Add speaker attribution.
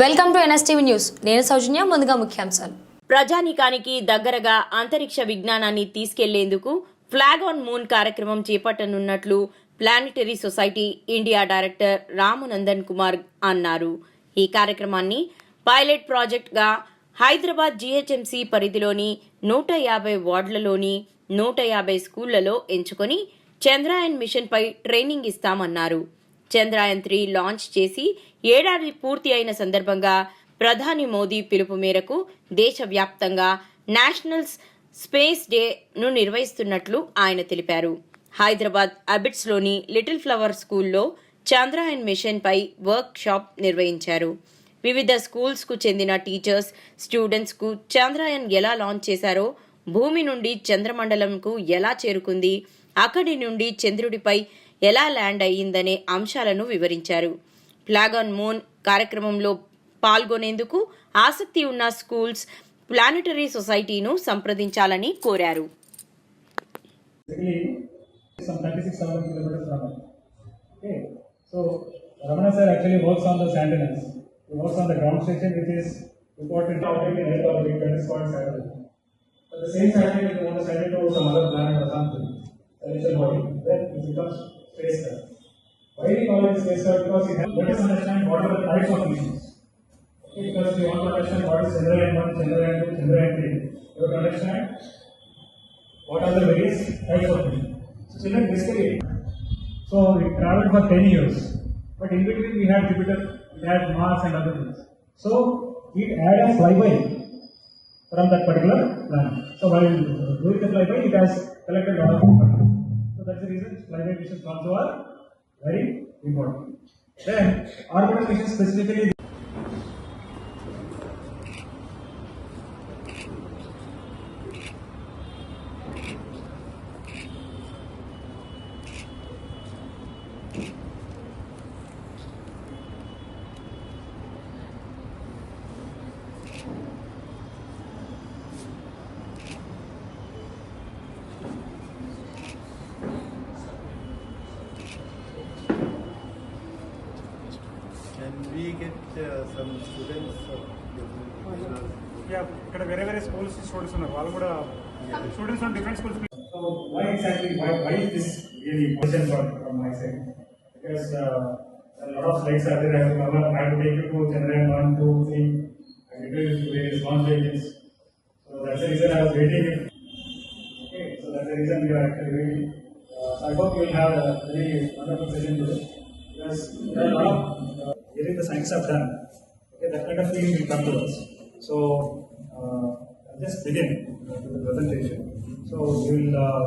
Speaker 1: Welcome to NSTV news. నేను సౌజన్య ముందుగా ముఖ్యాంశాలు.
Speaker 2: ప్రజానీకానికి దగ్గరగా అంతరిక్ష విజ్ఞానాన్ని తీసుకెళ్ళేందుకు ఫ్లాగ్ ఆన్ మూన్ కార్యక్రమం చేపట్టనున్నట్లు planetary society India director Ramanandan Kumar అన్నారు. ఈ కార్యక్రమాన్ని పైలట్ ప్రాజెక్ట్గా హైదరాబాద్ జీహెచ్ఎంసీ పరిధిలోని నూట యాభై వార్డులలోని నూట యాభై స్కూళ్ళలో ఎంచుకొని చంద్రయాన్ మిషన్పై ట్రైనింగ్ ఇస్తామన్నారు. చంద్రయాన్ త్రీ లాంచ్ చేసి ఏడాది పూర్తి అయిన సందర్భంగా ప్రధాని మోదీ పిలుపు మేరకు దేశవ్యాప్తంగా నేషనల్ స్పేస్ డేను నిర్వహిస్తున్నట్లు ఆయన తెలిపారు. హైదరాబాద్ అబిట్స్లోని లిటిల్ ఫ్లవర్ స్కూల్లో చంద్రయాన్ మిషన్పై వర్క్ షాప్ నిర్వహించారు. వివిధ స్కూల్స్కు చెందిన టీచర్స్ స్టూడెంట్స్కు చంద్రయాన్ ఎలా లాంచ్ చేశారో భూమి నుండి చంద్రమండలంకు ఎలా చేరుకుంది అక్కడి నుండి చంద్రుడిపై ఎలా ల్యాండ్ అయ్యిందనే అంశాలను వివరించారు ఫ్లాగ్ ఆన్ మూన్ కార్యక్రమంలో పాల్గొనేందుకు ఆసక్తి ఉన్న స్కూల్స్ ప్లానటరీ సొసైటీను సంప్రదించాలని కోరారు
Speaker 3: so Ramana sir actually works on those antennas. He works on the ground station, which is important orbit in Earth orbit, that is called satellite. But the same satellite, is going to send it to some other planet or something, celestial body, then it becomes spacecraft. Why we call it space spacecraft? Because it helps us understand what are the types of missions. Okay, because you want to understand what is Chandrayaan 1, Chandrayaan 2, Chandrayaan 3, you have to understand what are the various types of mission. So children basically, so we traveled for 10 years, but in between we had Jupiter, we had Mars and other things. So it had a flyby from that particular planet. So while doing the flyby, it has collected a lot of information. So that's the reason flyby missions also are very important. Then missions specifically
Speaker 4: we get uh, some students? uh,
Speaker 5: yeah ఇక్కడ వేరే వేరే schools students ఉన్నారు వాళ్ళు కూడా students from different schools
Speaker 3: So why exactly, why, why is this really important for, from my side? Because uh, a lot of slides are there, I have to cover, I have to take you to Chandrayaan 1, 2, 3, I have to do various launch vehicles. So that's the reason I was waiting. Okay, so that's the reason we are actually waiting. Uh, so I hope you will have a very wonderful session today. Because there are a lot of, uh, getting the science have done, okay, that kind of feeling will come to us. So, uh, I'll just begin with the presentation. So we will uh,